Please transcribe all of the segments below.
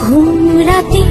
ঘুম রাতে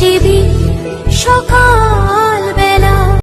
শিব